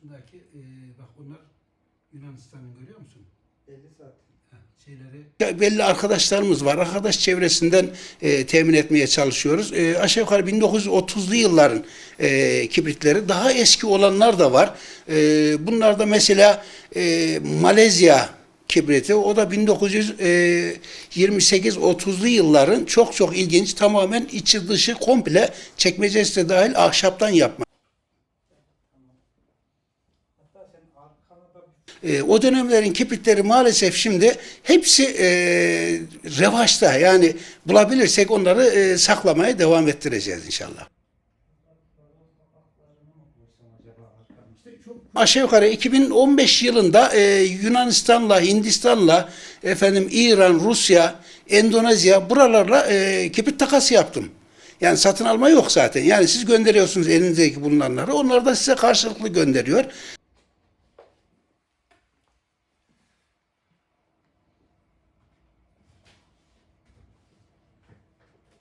Şundaki e, bak onlar Yunanistan'ın görüyor musun? 50 saat. Ha, şeyleri belli arkadaşlarımız var. Arkadaş çevresinden e, temin etmeye çalışıyoruz. E, aşağı yukarı 1930'lu yılların e, kibritleri. Daha eski olanlar da var. E, bunlarda mesela e, Malezya kibriti. O da 1928-30'lu yılların çok çok ilginç. Tamamen içi dışı komple çekmecesi de dahil ahşaptan yapma. E, o dönemlerin kibritleri maalesef şimdi hepsi e, revaçta. Yani bulabilirsek onları e, saklamaya devam ettireceğiz inşallah. Aşağı yukarı 2015 yılında e, Yunanistan'la, Hindistan'la, efendim İran, Rusya, Endonezya buralarla e, kibrit takası yaptım. Yani satın alma yok zaten. Yani siz gönderiyorsunuz elinizdeki bulunanları. Onlar da size karşılıklı gönderiyor.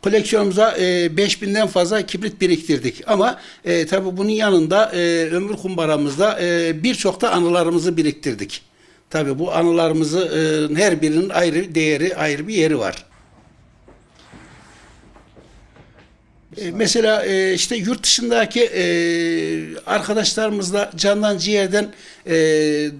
Koleksiyonumuza e, 5000'den fazla kibrit biriktirdik. Ama e, tabii bunun yanında e, ömür kumbaramızda e, birçok da anılarımızı biriktirdik. Tabii bu anılarımızı e, her birinin ayrı değeri, ayrı bir yeri var. E, mesela e, işte yurt dışındaki e, arkadaşlarımızla candan ciğerden e,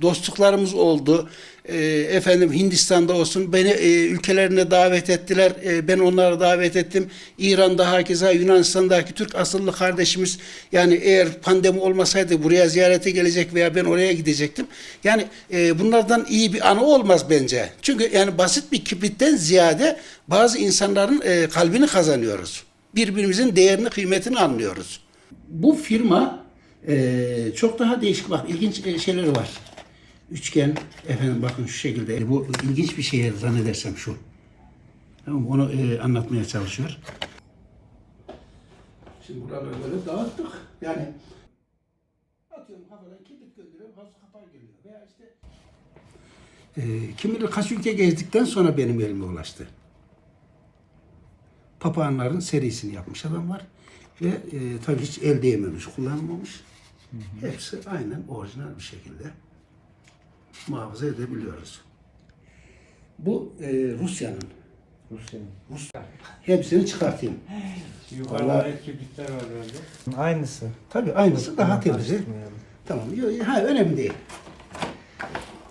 dostluklarımız oldu. E, efendim Hindistan'da olsun beni e, ülkelerine davet ettiler. E, ben onları davet ettim. İran'da hakeza Yunanistan'daki Türk asıllı kardeşimiz yani eğer pandemi olmasaydı buraya ziyarete gelecek veya ben oraya gidecektim. Yani e, bunlardan iyi bir anı olmaz bence. Çünkü yani basit bir kibritten ziyade bazı insanların e, kalbini kazanıyoruz birbirimizin değerini, kıymetini anlıyoruz. Bu firma e, çok daha değişik bak ilginç e, şeyleri var. Üçgen efendim bakın şu şekilde. Bu ilginç bir şey zannedersem şu. Tamam onu e, anlatmaya çalışıyor. Şimdi buraları böyle dağıttık. Yani atıyorum kafadan kibrit gönderiyorum, gaz kapağı geliyor. Veya işte e, kim bilir kaç ülke gezdikten sonra benim elime ulaştı papağanların serisini yapmış adamlar. Ve e, tabii hiç el değmemiş, kullanılmamış. Hepsi aynen orijinal bir şekilde muhafaza edebiliyoruz. Bu e, Rusya'nın. Rusya'nın. Rus. Hepsini çıkartayım. Yukarıda kibritler var böyle. Aynısı. Tabii aynısı daha. Karıştırmayalım. Tamam. Ha, önemli değil.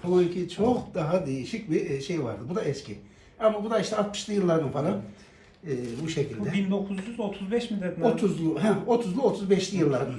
Zamanki çok daha değişik bir e, şey vardı. Bu da eski. Ama bu da işte 60'lı yılların falan e, bu şekilde. Bu 1935 mi dedin? abi? 30'lu, he, 30'lu 35'li yılların